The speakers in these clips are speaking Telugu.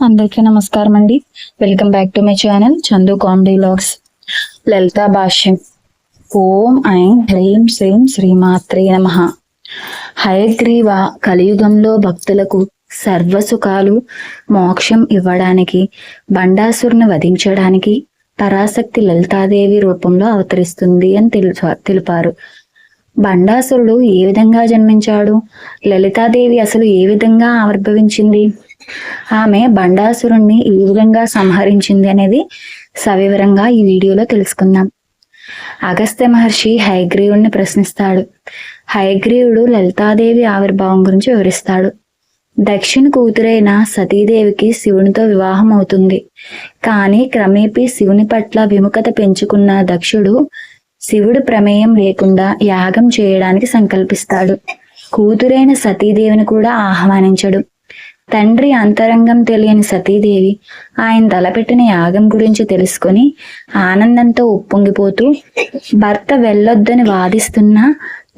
అందరికీ నమస్కారం అండి welcome back to my channel Chandu comedy logs Lalitha Bhashyam. ఓం ఐం హ్రీం శ్రీం శ్రీమాత్రే నమ. హయగ్రీవ కలియుగంలో భక్తులకు సర్వసుఖాలు మోక్షం ఇవ్వడానికి బండాసురుని వధించడానికి పరాశక్తి లలితాదేవి రూపంలో అవతరిస్తుంది అని తెలుసు తెలిపారు. బండాసురుడు ఏ విధంగా జన్మించాడు? లలితాదేవి అసలు ఏ విధంగా ఆవిర్భవించింది? ఆమె బండాసురుణ్ణి ఈ విధంగా సంహరించింది అనేది సవివరంగా ఈ వీడియోలో తెలుసుకుందాం. అగస్త్య మహర్షి హయగ్రీవుడిని ప్రశ్నిస్తాడు. హయగ్రీవుడు లలితాదేవి ఆవిర్భావం గురించి వివరిస్తాడు. దక్షిణ కూతురైన సతీదేవికి శివునితో వివాహం అవుతుంది. కానీ క్రమేపీ శివుని పట్ల విముఖత పెంచుకున్న దక్షుడు శివుడు ప్రమేయం లేకుండా యాగం చేయడానికి సంకల్పిస్తాడు. కూతురైన సతీదేవిని కూడా ఆహ్వానించడు. తండ్రి అంతరంగం తెలియని సతీదేవి ఆయన తలపెట్టిన యాగం గురించి తెలుసుకొని ఆనందంతో ఉప్పొంగిపోతూ భర్త వెళ్ళొద్దని వాదిస్తున్నా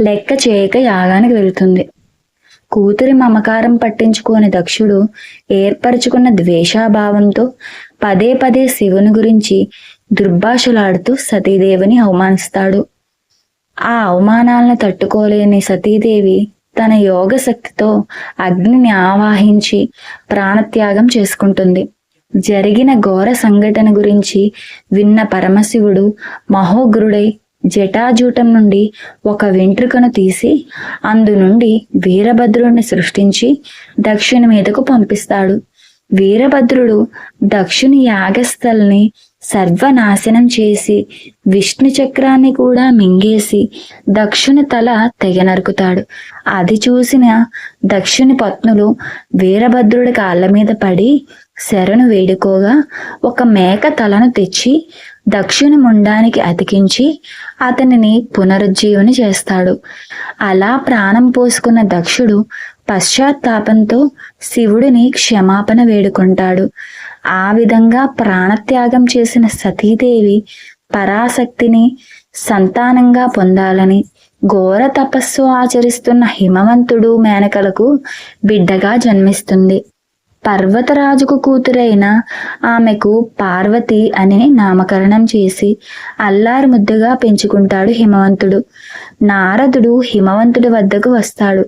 లెక్క చేయక యాగానికి వెళుతుంది. కూతురి మమకారం పట్టించుకోని దక్షుడు ఏర్పరచుకున్న ద్వేషాభావంతో పదే పదే శివుని గురించి దుర్భాషలాడుతూ సతీదేవిని అవమానిస్తాడు. ఆ అవమానాలను తట్టుకోలేని సతీదేవి తన యోగ శక్తితో అగ్నిని ఆవాహించి ప్రాణత్యాగం చేసుకుంటుంది. జరిగిన ఘోర సంఘటన గురించి విన్న పరమశివుడు మహోగ్రుడై జటాజూటం నుండి ఒక వెంట్రుకను తీసి అందు నుండి వీరభద్రుడిని సృష్టించి దక్షిణ మీదకు పంపిస్తాడు. వీరభద్రుడు దక్షుని యాగస్థల్ని సర్వనాశనం చేసి విష్ణు చక్రాన్ని కూడా మింగేసి దక్షుని తల తెగ నరుకుతాడు. అది చూసిన దక్షుని పత్నులు వీరభద్రుడి కాళ్ళ మీద పడి శరణు వేడుకోగా ఒక మేక తలను తెచ్చి దక్షుని ముండానికి అతికించి అతనిని పునరుజ్జీవని చేస్తాడు. అలా ప్రాణం పోసుకున్న దక్షుడు పశ్చాత్తాపంతో శివుడిని క్షమాపణ వేడుకుంటాడు. ఆ విధంగా ప్రాణత్యాగం చేసిన సతీదేవి పరాశక్తిని సంతానంగా పొందాలని ఘోర తపస్సు ఆచరిస్తున్న హిమవంతుడు మేనకలకు బిడ్డగా జన్మిస్తుంది. పర్వతరాజుకు కూతురైన ఆమెకు పార్వతి అనే నామకరణం చేసి అల్లారు ముద్దుగా పెంచుకుంటాడు హిమవంతుడు. నారదుడు హిమవంతుడి వద్దకు వస్తాడు.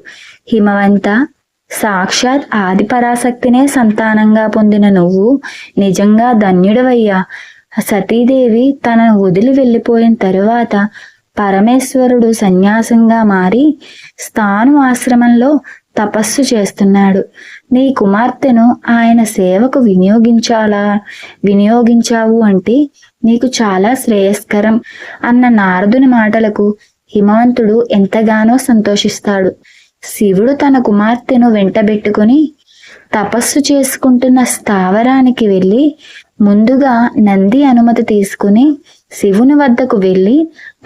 హిమవంత సాక్షాత్ ఆది పరాశక్తినే సంతానంగా పొందిన నువ్వు నిజంగా ధన్యుడవయ్యా. సతీదేవి తనను వదిలి వెళ్ళిపోయిన తరువాత పరమేశ్వరుడు సన్యాసంగా మారి స్థాను ఆశ్రమంలో తపస్సు చేస్తున్నాడు. నీ కుమార్తెను ఆయన సేవకు వినియోగించాలా? వినియోగించావు అంటే నీకు చాలా శ్రేయస్కరం అన్న నారదుని మాటలకు హిమవంతుడు ఎంతగానో సంతోషిస్తాడు. శివుడు తన కుమార్తెను వెంటబెట్టుకుని తపస్సు చేసుకుంటున్న స్థావరానికి వెళ్ళి ముందుగా నంది అనుమతి తీసుకుని శివుని వద్దకు వెళ్ళి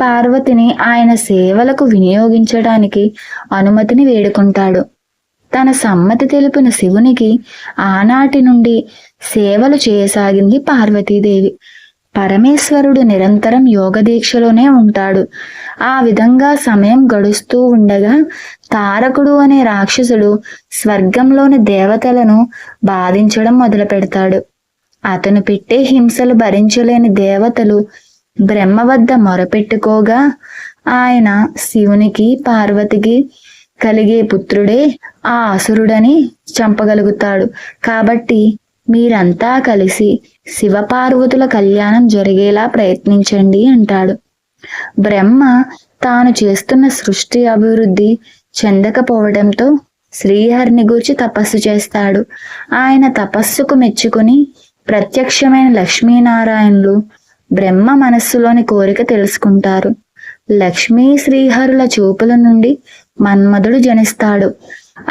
పార్వతిని ఆయన సేవలకు వినియోగించడానికి అనుమతిని వేడుకుంటాడు. తన సమ్మతి తెలిపిన శివునికి ఆనాటి నుండి సేవలు చేయసాగింది పార్వతీదేవి. పరమేశ్వరుడు నిరంతరం యోగ దీక్షలోనే ఉంటాడు. ఆ విధంగా సమయం గడుస్తూ ఉండగా తారకుడు అనే రాక్షసుడు స్వర్గంలోని దేవతలను బాధించడం మొదలు పెడతాడు అతను పెట్టే హింసలు భరించలేని దేవతలు బ్రహ్మ వద్ద మొరపెట్టుకోగా ఆయన శివునికి పార్వతికి కలిగే పుత్రుడే ఆ అసురుడని చంపగలుగుతాడు. కాబట్టి మీరంతా కలిసి శివపార్వతుల కళ్యాణం జరిగేలా ప్రయత్నించండి అంటాడు. బ్రహ్మ తాను చేస్తున్న సృష్టి అభివృద్ధి చెందకపోవడంతో శ్రీహరిని గూర్చి తపస్సు చేస్తాడు. ఆయన తపస్సుకు మెచ్చుకుని ప్రత్యక్షమైన లక్ష్మీనారాయణులు బ్రహ్మ మనస్సులోని కోరిక తెలుసుకుంటారు. లక్ష్మీ శ్రీహరుల చూపుల నుండి మన్మధుడు జనిస్తాడు.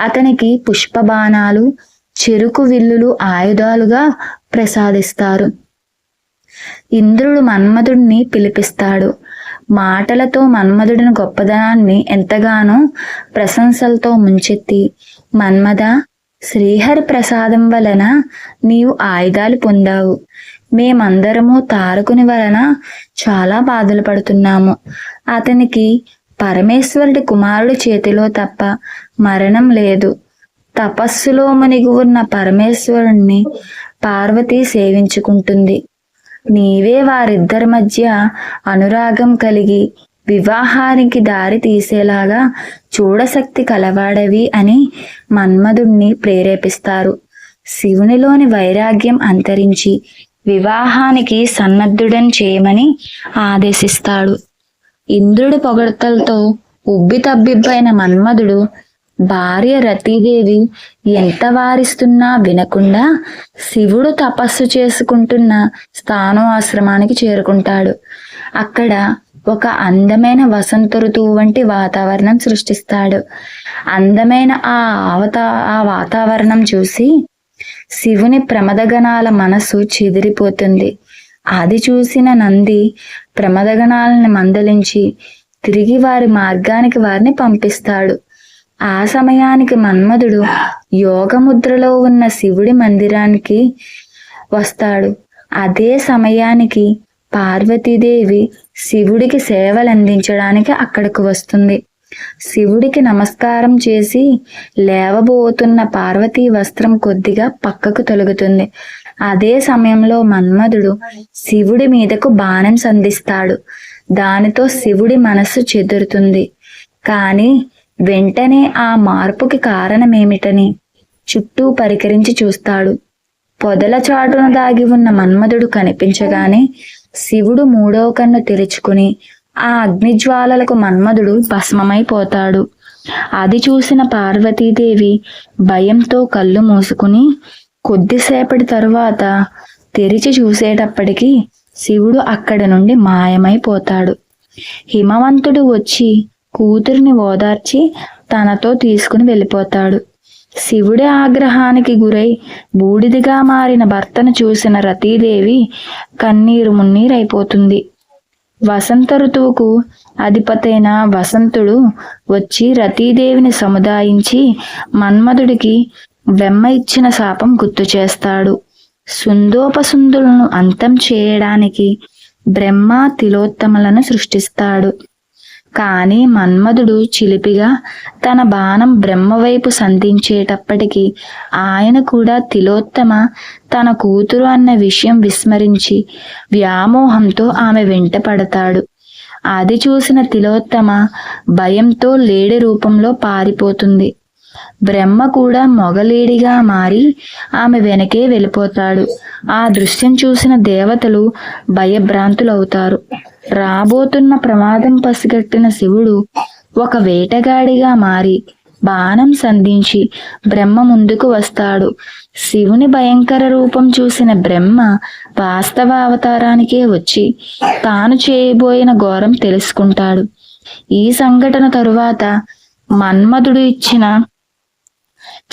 అతనికి పుష్పబాణాలు చెరుకు విల్లులు ఆయుధాలుగా ప్రసాదిస్తారు. ఇంద్రుడు మన్మధుడిని పిలిపిస్తాడు. మాటలతో మన్మధుడిని గొప్పదనాన్ని ఎంతగానో ప్రశంసలతో ముంచెత్తి మన్మద శ్రీహరి ప్రసాదం వలన నీవు ఆయుధాలు పొందావు. మేమందరము తారకుని వలన చాలా బాధలు పడుతున్నాము. అతనికి పరమేశ్వరుడి కుమారుడి చేతిలో తప్ప మరణం లేదు. తపస్సులో మునిగి ఉన్న పరమేశ్వరుణ్ణి పార్వతి సేవించుకుంటుంది. నీవే వారిద్దరి మధ్య అనురాగం కలిగి వివాహానికి దారి తీసేలాగా చూడశక్తి కలవాడవి అని మన్మధుణ్ణి ప్రేరేపిస్తారు. శివునిలోని వైరాగ్యం అంతరించి వివాహానికి సన్నద్ధుడని చేయమని ఆదేశిస్తాడు. ఇంద్రుడి పొగడ్తలతో ఉబ్బి తబ్బిబ్బైన మన్మధుడు భార్య రతీదేవి ఎంత వారిస్తున్నా వినకుండా శివుడు తపస్సు చేసుకుంటున్న స్థానం ఆశ్రమానికి చేరుకుంటాడు. అక్కడ ఒక అందమైన వసంత ఋతువు వంటి వాతావరణం సృష్టిస్తాడు. అందమైన ఆ అవతా ఆ వాతావరణం చూసి శివుని ప్రమదగణాల మనసు చెదిరిపోతుంది. అది చూసిన నంది ప్రమదగణాలను మందలించి తిరిగి వారి మార్గానికి వారిని పంపిస్తాడు. ఆ సమయానికి మన్మధుడు యోగముద్రలో ఉన్న శివుడి మందిరానికి వస్తాడు. అదే సమయానికి పార్వతీదేవి శివుడికి సేవలు అందించడానికి అక్కడికి వస్తుంది. శివుడికి నమస్కారం చేసి లేవబోతున్న పార్వతీ వస్త్రం కొద్దిగా పక్కకు తొలుగుతుంది. అదే సమయంలో మన్మధుడు శివుడి మీదకు బాణం సంధిస్తాడు. దానితో శివుడి మనస్సు చెదురుతుంది. కానీ వెంటనే ఆ మార్పుకి కారణమేమిటని చుట్టూ పరికరించి చూస్తాడు. పొదల చాటున దాగి ఉన్న మన్మధుడు కనిపించగానే శివుడు మూడవ కన్ను తెరుచుకుని ఆ అగ్నిజ్వాలలకు మన్మధుడు భస్మమైపోతాడు. అది చూసిన పార్వతీదేవి భయంతో కళ్ళు మూసుకుని కొద్దిసేపటి తరువాత తెరిచి చూసేటప్పటికీ శివుడు అక్కడి నుండి మాయమైపోతాడు. హిమవంతుడు వచ్చి కూతురిని ఓదార్చి తనతో తీసుకుని వెళ్ళిపోతాడు. శివుడి ఆగ్రహానికి గురై బూడిదిగా మారిన భర్తను చూసిన రతీదేవి కన్నీరు మున్నీరైపోతుంది. వసంత ఋతువుకు అధిపతైన వసంతుడు వచ్చి రతీదేవిని సముదాయించి మన్మధుడికి వెమ్మ ఇచ్చిన శాపం గుర్తు చేస్తాడు. సుందోపసుందులను అంతం చేయడానికి బ్రహ్మ తిలోత్తమలను సృష్టిస్తాడు. కాని మన్మధుడు చిలిపిగా తన బాణం బ్రహ్మవైపు సంధించేటప్పటికి ఆయన కూడా తిలోత్తమ తన కూతురు అన్న విషయం విస్మరించి వ్యామోహంతో ఆమె వెంట పడతాడు. అది చూసిన తిలోత్తమ భయంతో లేడి రూపంలో పారిపోతుంది. బ్రహ్మ కూడా మొగలేడిగా మారి ఆమె వెనకే వెళ్ళిపోతాడు. ఆ దృశ్యం చూసిన దేవతలు భయభ్రాంతులవుతారు. రాబోతున్న ప్రమాదం పసిగట్టిన శివుడు ఒక వేటగాడిగా మారి బాణం సంధించి బ్రహ్మ ముందుకు వస్తాడు. శివుని భయంకర రూపం చూసిన బ్రహ్మ వాస్తవ అవతారానికే వచ్చి తాను చేయబోయిన ఘోరం తెలుసుకుంటాడు. ఈ సంఘటన తరువాత మన్మధుడు ఇచ్చిన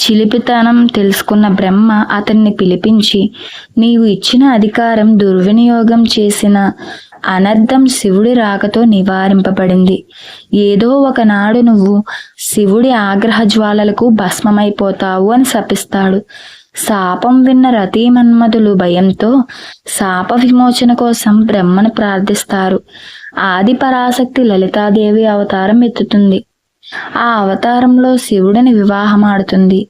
చిలిపితనం తెలుసుకున్న బ్రహ్మ అతన్ని పిలిపించి నీవు ఇచ్చిన అధికారం దుర్వినియోగం చేసిన అనర్థం శివుడి రాకతో నివారింపబడింది. ఏదో ఒకనాడు నువ్వు శివుడి ఆగ్రహ జ్వాలలకు భస్మమైపోతావు అని శపిస్తాడు. శాపం విన్న రతీమన్మధులు భయంతో శాప విమోచన కోసం బ్రహ్మను ప్రార్థిస్తారు. ఆది పరాశక్తి లలితాదేవి అవతారం ఎత్తుతుంది. ఆ అవతారంలో శివుడిని వివాహమాడుతుంది.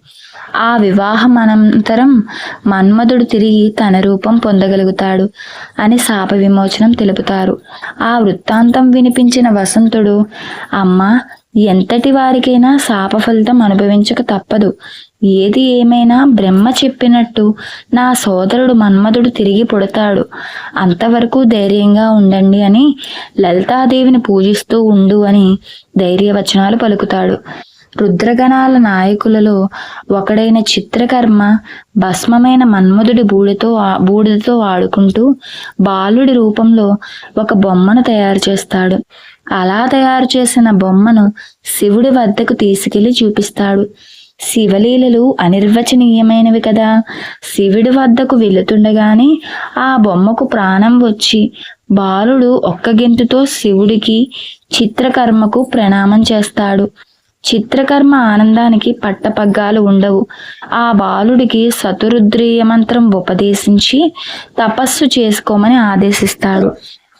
ఆ వివాహం అనంతరం మన్మధుడు తిరిగి తన రూపం పొందగలుగుతాడు అని శాప విమోచనం తెలుపుతారు. ఆ వృత్తాంతం వినిపించిన వసంతుడు అమ్మ ఎంతటి వారికైనా శాప ఫలితం అనుభవించక తప్పదు. ఏది ఏమైనా బ్రహ్మ చెప్పినట్టు నా సోదరుడు మన్మధుడు తిరిగి పుడతాడు. అంతవరకు ధైర్యంగా ఉండండి అని లలితాదేవిని పూజిస్తూ ఉండు అని ధైర్యవచనాలు పలుకుతాడు. రుద్రగణాల నాయకులలో ఒకడైన చిత్రకర్మ భస్మమైన మన్మధుడి బూడితో బూడిదతో ఆడుకుంటూ బాలుడి రూపంలో ఒక బొమ్మను తయారు చేస్తాడు. అలా తయారు చేసిన బొమ్మను శివుడి వద్దకు తీసుకెళ్ళి చూపిస్తాడు. శివలీలలు అనిర్వచనీయమైనవి కదా. శివుడి వద్దకు వెళుతుండగానే ఆ బొమ్మకు ప్రాణం వచ్చి బాలుడు ఒక్క గెంతుతో శివుడికి చిత్రకర్మకు ప్రణామం చేస్తాడు. చిత్రకర్మ ఆనందానికి పట్టపగ్గాలు ఉండవు. ఆ బాలుడికి సతురుద్రీయ మంత్రం ఉపదేశించి తపస్సు చేసుకోమని ఆదేశిస్తాడు.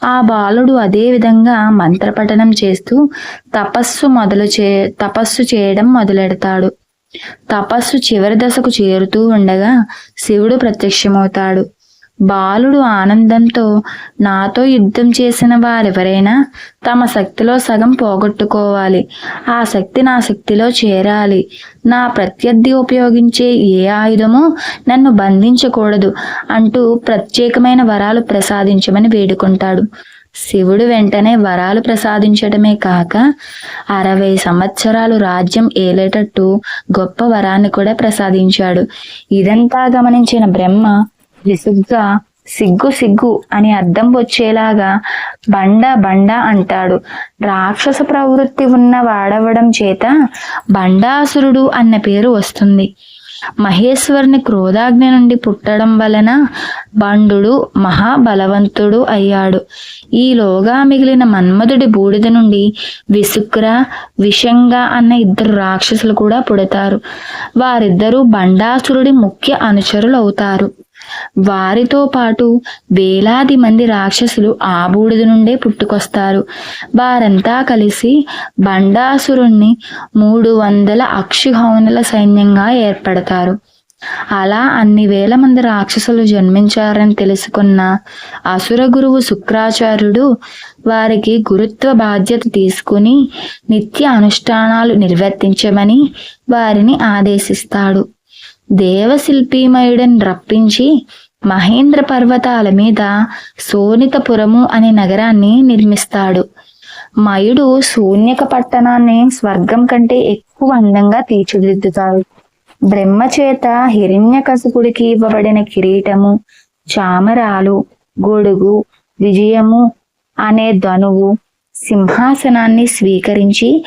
ఆ బాలుడు అదే విధంగా మంత్రపఠనం చేస్తూ తపస్సు మొదలు చే తపస్సు చేయడం మొదలెడతాడు. తపస్సు చివరి దశకు చేరుతూ ఉండగా శివుడు ప్రత్యక్షమవుతాడు. బాలుడు ఆనందంతో నాతో యుద్ధం చేసిన వారెవరైనా తమ శక్తిలో సగం పోగొట్టుకోవాలి. ఆ శక్తి నా శక్తిలో చేరాలి. నా ప్రత్యర్థి ఉపయోగించే ఏ ఆయుధమో నన్ను బంధించకూడదు అంటూ ప్రత్యేకమైన వరాలు ప్రసాదించమని వేడుకుంటాడు. శివుడు వెంటనే వరాలు ప్రసాదించడమే కాక అరవై సంవత్సరాలు రాజ్యం ఏలేటట్టు గొప్ప వరాన్ని కూడా ప్రసాదించాడు. ఇదంతా గమనించిన బ్రహ్మ విసుగ్గా సిగ్గు సిగ్గు అని అర్థం వచ్చేలాగా బండ బండ అంటాడు. రాక్షస ప్రవృత్తి ఉన్న వాడవడం చేత బండాసురుడు అన్న పేరు వస్తుంది. మహేశ్వరుని క్రోధాగ్ని నుండి పుట్టడం వలన బండుడు మహాబలవంతుడు అయ్యాడు. ఈలోగా మిగిలిన మన్మధుడి బూడిద నుండి విసుక్ర విషంగ అన్న ఇద్దరు రాక్షసులు కూడా పుడతారు. వారిద్దరూ బండాసురుడి ముఖ్య అనుచరులు అవుతారు వారితో పాటు వేలాది మంది రాక్షసులు ఆ బూడిద నుండే పుట్టుకొస్తారు. వారంతా కలిసి బండాసురుణ్ణి మూడు వందల అక్షుహౌనుల సైన్యంగా ఏర్పడతారు. అలా అన్ని వేల మంది రాక్షసులు జన్మించారని తెలుసుకున్న అసుర గురువు శుక్రాచార్యుడు వారికి గురుత్వ బాధ్యత తీసుకుని నిత్య అనుష్ఠానాలు నిర్వర్తించమని వారిని ఆదేశిస్తాడు. దేవశిల్పీమయుడని రప్పించి మహేంద్ర పర్వతాల మీద సోనితపురము అనే నగరాన్ని నిర్మిస్తాడు. మయుడు శూన్యక పట్టణాన్ని స్వర్గం కంటే ఎక్కువ అందంగా తీర్చిదిద్దుతాడు. బ్రహ్మచేత హిరణ్యకసుకుడికి ఇవ్వబడిన కిరీటము చామరాలు గొడుగు విజయము అనే ధనువు సింహాసనాన్ని స్వీకరించి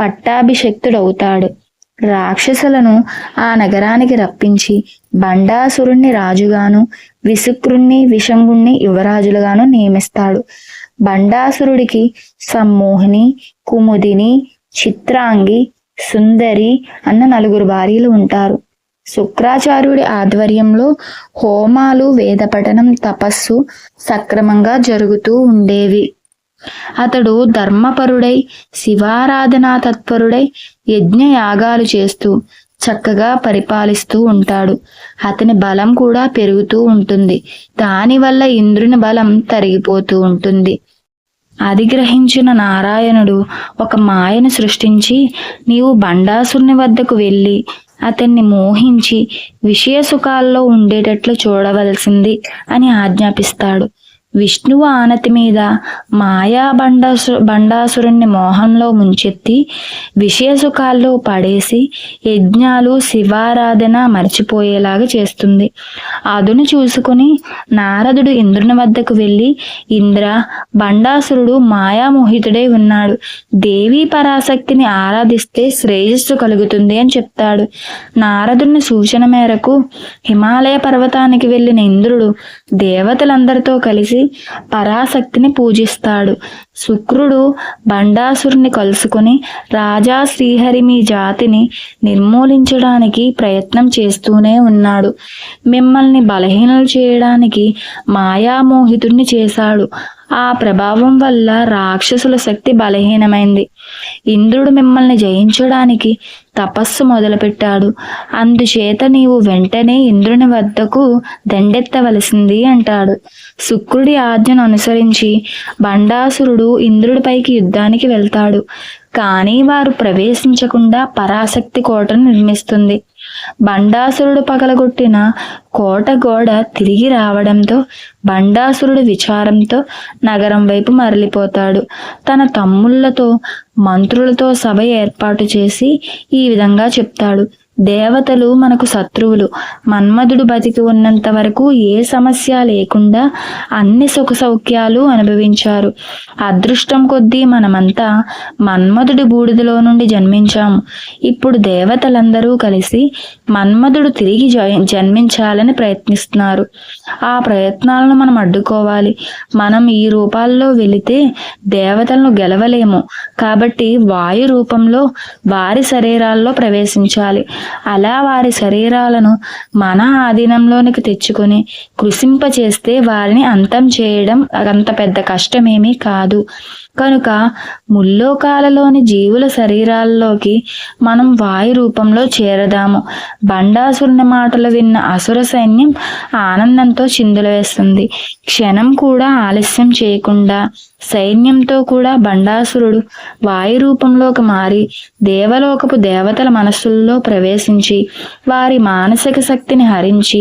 పట్టాభిషక్తుడవుతాడు. రాక్షసులను ఆ నగరానికి రప్పించి బండాసురుణ్ణి రాజుగాను విసుక్రుణ్ణి విషంగుణ్ణి యువరాజులుగాను నియమిస్తాడు. బండాసురుడికి సమ్మోహిని కుముదిని చిత్రాంగి సుందరి అన్న నలుగురు భార్యలు ఉంటారు. శుక్రాచార్యుడి ఆధ్వర్యంలో హోమాలు వేదపఠనం తపస్సు సక్రమంగా జరుగుతూ ఉండేవి. అతడు ధర్మపరుడై శివారాధనా తత్పరుడై యజ్ఞయాగాలు చేస్తూ చక్కగా పరిపాలిస్తూ ఉంటాడు. అతని బలం కూడా పెరుగుతూ ఉంటుంది. దానివల్ల ఇంద్రుని బలం తరిగిపోతూ ఉంటుంది. అధిగ్రహించిన నారాయణుడు ఒక మాయను సృష్టించి నీవు బండాసుని వద్దకు వెళ్ళి అతన్ని మోహించి విషయ సుఖాల్లో ఉండేటట్లు చూడవలసింది అని ఆజ్ఞాపిస్తాడు. విష్ణువు ఆనతి మీద మాయా బండాసు బండాసురుణ్ణి మోహంలో ముంచెత్తి విషయ సుఖాల్లో పడేసి యజ్ఞాలు శివారాధన మర్చిపోయేలాగా చేస్తుంది. అదును చూసుకుని నారదుడు ఇంద్రుని వద్దకు వెళ్ళి ఇంద్ర బండాసురుడు మాయామోహితుడై ఉన్నాడు. దేవీ పరాశక్తిని ఆరాధిస్తే శ్రేయస్సు కలుగుతుంది అని చెప్తాడు. నారదుని సూచన మేరకు హిమాలయ పర్వతానికి వెళ్ళిన ఇంద్రుడు దేవతలందరితో కలిసి పరాశక్తిని పూజిస్తాడు. శుక్రుడు బండాసురుని కలుసుకుని రాజా శ్రీహరి మీ జాతిని నిర్మూలించడానికి ప్రయత్నం చేస్తూనే ఉన్నాడు. మిమ్మల్ని బలహీనలు చేయడానికి మాయామోహితుడిని చేశాడు. ఆ ప్రభావం వల్ల రాక్షసుల శక్తి బలహీనమైంది. ఇంద్రుడు మిమ్మల్ని జయించడానికి తపస్సు మొదలుపెట్టాడు. అందుచేత నీవు వెంటనే ఇంద్రుని వద్దకు దండెత్తవలసింది అంటాడు. శుక్రుడి ఆజ్ఞను అనుసరించి బండాసురుడు ఇంద్రుడిపైకి యుద్ధానికి వెళ్తాడు. కానీ వారు ప్రవేశించకుండా పరాశక్తి కోటను నిర్మిస్తుంది. బండాసురుడు పగలగొట్టిన కోట గోడ తిరిగి రావడంతో బండాసురుడు విచారంతో నగరం వైపు మరలిపోతాడు. తన తమ్ముళ్ళతో మంత్రులతో సభ ఏర్పాటు చేసి ఈ విధంగా చెప్తాడు. దేవతలు మనకు శత్రువులు. మన్మధుడు బతికి ఉన్నంత వరకు ఏ సమస్య లేకుండా అన్ని సుఖ సౌఖ్యాలు అనుభవించారు. అదృష్టం కొద్దీ మనమంతా మన్మధుడి బూడిదలో నుండి జన్మించాము. ఇప్పుడు దేవతలందరూ కలిసి మన్మధుడు తిరిగి జన్మించాలని ప్రయత్నిస్తున్నారు. ఆ ప్రయత్నాలను మనం అడ్డుకోవాలి. మనం ఈ రూపాల్లో వెళితే దేవతలను గెలవలేము. కాబట్టి వాయు రూపంలో వారి శరీరాల్లో ప్రవేశించాలి. అలా వారి శరీరాలను మన ఆధీనంలోనికి తెచ్చుకొని కృషింప చేస్తే వారిని అంతం చేయడం అంత పెద్ద కష్టమేమీ కాదు. కనుక ముల్లోకాలలోని జీవుల శరీరాల్లోకి మనం వాయు రూపంలో చేరదాము. బండాసురుని మాటలు విన్న అసుర సైన్యం ఆనందంతో చిందులు వేస్తుంది. క్షణం కూడా ఆలస్యం చేయకుండా సైన్యంతో కూడా బండాసురుడు వాయు రూపంలోకి మారి దేవలోకపు దేవతల మనస్సుల్లో ప్రవేశించి వారి మానసిక శక్తిని హరించి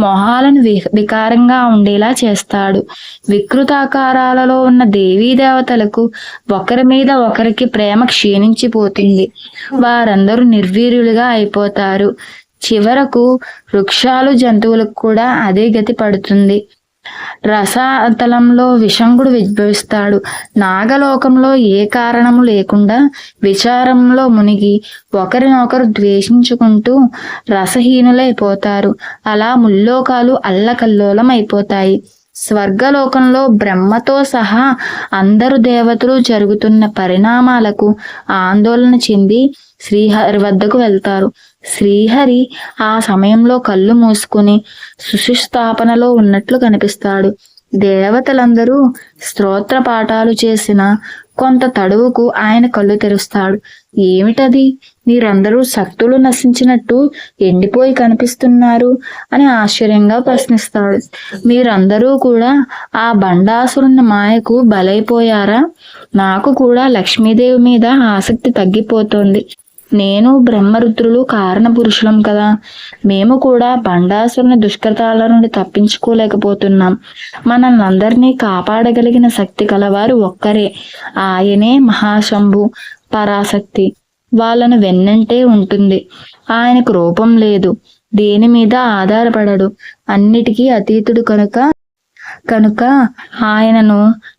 మొహాలను వికారంగా ఉండేలా చేస్తాడు. వికృతాకారాలలో ఉన్న దేవీ దేవతలకు ఒకరి మీద ఒకరికి ప్రేమ క్షీణించిపోతుంది. వారందరూ నిర్వీర్యులుగా అయిపోతారు. చివరకు వృక్షాలు జంతువులకు కూడా అదే గతి పడుతుంది. రసాతలంలో విషంగుడు విభవిస్తాడు నాగలోకంలో ఏ కారణము లేకుండా విచారంలో మునిగి ఒకరినొకరు ద్వేషించుకుంటూ రసహీనులైపోతారు. అలా ముల్లోకాలు అల్లకల్లోలం అయిపోతాయి స్వర్గలోకంలో బ్రహ్మతో సహా అందరు దేవతలు జరుగుతున్న పరిణామాలకు ఆందోళన చెంది శ్రీహరి వద్దకు వెళ్తారు. శ్రీహరి ఆ సమయంలో కళ్ళు మూసుకుని సుశిస్థాపనలో ఉన్నట్లు కనిపిస్తాడు. దేవతలందరూ స్తోత్ర పాఠాలు చేసిన కొంత తడువుకు ఆయన కళ్ళు తెరుస్తాడు. ఏమిటది? మీరందరూ శక్తులు నశించినట్టు ఎండిపోయి కనిపిస్తున్నారు అని ఆశ్చర్యంగా ప్రశ్నిస్తాడు. మీరందరూ కూడా ఆ బండాసురున్న మాయకు బలైపోయారా? నాకు కూడా లక్ష్మీదేవి మీద ఆసక్తి తగ్గిపోతోంది. నేను బ్రహ్మరుద్రులు కారణ పురుషులం కదా. మేము కూడా బండాసురుని దుష్కృతాల నుండి తప్పించుకోలేకపోతున్నాం. మనల్ని అందరినీ కాపాడగలిగిన శక్తి కలవారు ఒక్కరే. ఆయనే మహాశంభు పరాశక్తి. వాళ్ళను వెన్నంటే ఉంటుంది. ఆయనకు రూపం లేదు. దేని మీద ఆధారపడడు. అన్నిటికీ అతీతుడు కనుక కనుక ఆయనను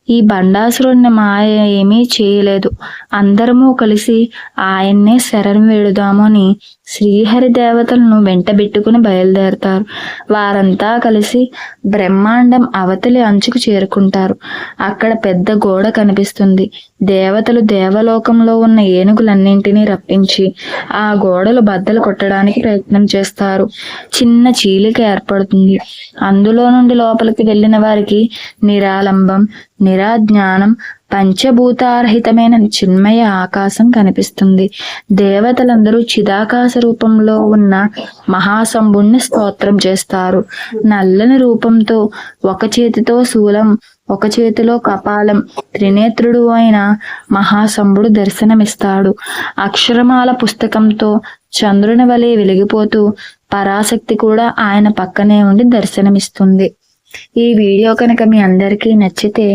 ఈ బండాసురుణ్ణి మాయ ఏమీ చేయలేదు. అందరము కలిసి ఆయన్నే శరణం వేడుదాము అని శ్రీహరి దేవతలను వెంటబెట్టుకుని బయలుదేరతారు. వారంతా కలిసి బ్రహ్మాండం అవతలి అంచుకు చేరుకుంటారు. అక్కడ పెద్ద గోడ కనిపిస్తుంది. దేవతలు దేవలోకంలో ఉన్న ఏనుగులన్నింటినీ రప్పించి ఆ గోడలు బద్దలు కొట్టడానికి ప్రయత్నం చేస్తారు. చిన్న చీలిక ఏర్పడుతుంది. అందులో నుండి లోపలికి వెళ్ళిన వారికి నిరాలంబం నిరాజ్ఞానం పంచభూతారహితమైన చిన్మయ ఆకాశం కనిపిస్తుంది. దేవతలందరూ చిదాకాశ రూపంలో ఉన్న మహాశంభుణ్ణి స్తోత్రం చేస్తారు. నల్లని రూపంతో ఒక చేతితో శూలం ఒక చేతిలో కపాలం త్రినేత్రుడు అయిన మహాశంభుడు దర్శనమిస్తాడు. అక్షరమాల పుస్తకంతో చంద్రుని వలె వెలిగిపోతూ పరాశక్తి కూడా ఆయన పక్కనే ఉండి దర్శనమిస్తుంది. ఈ వీడియో కనుక మీ అందరికీ నచ్చితే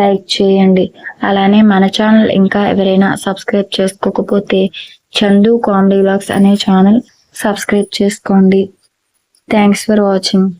లైక్ చేయండి. అలానే మన ఛానల్ ఇంకా ఎవరైనా సబ్స్క్రైబ్ చేసుకోకపోతే చందు కామెడీ బ్లాగ్స్ అనే ఛానల్ సబ్స్క్రైబ్ చేసుకోండి. Thanks for watching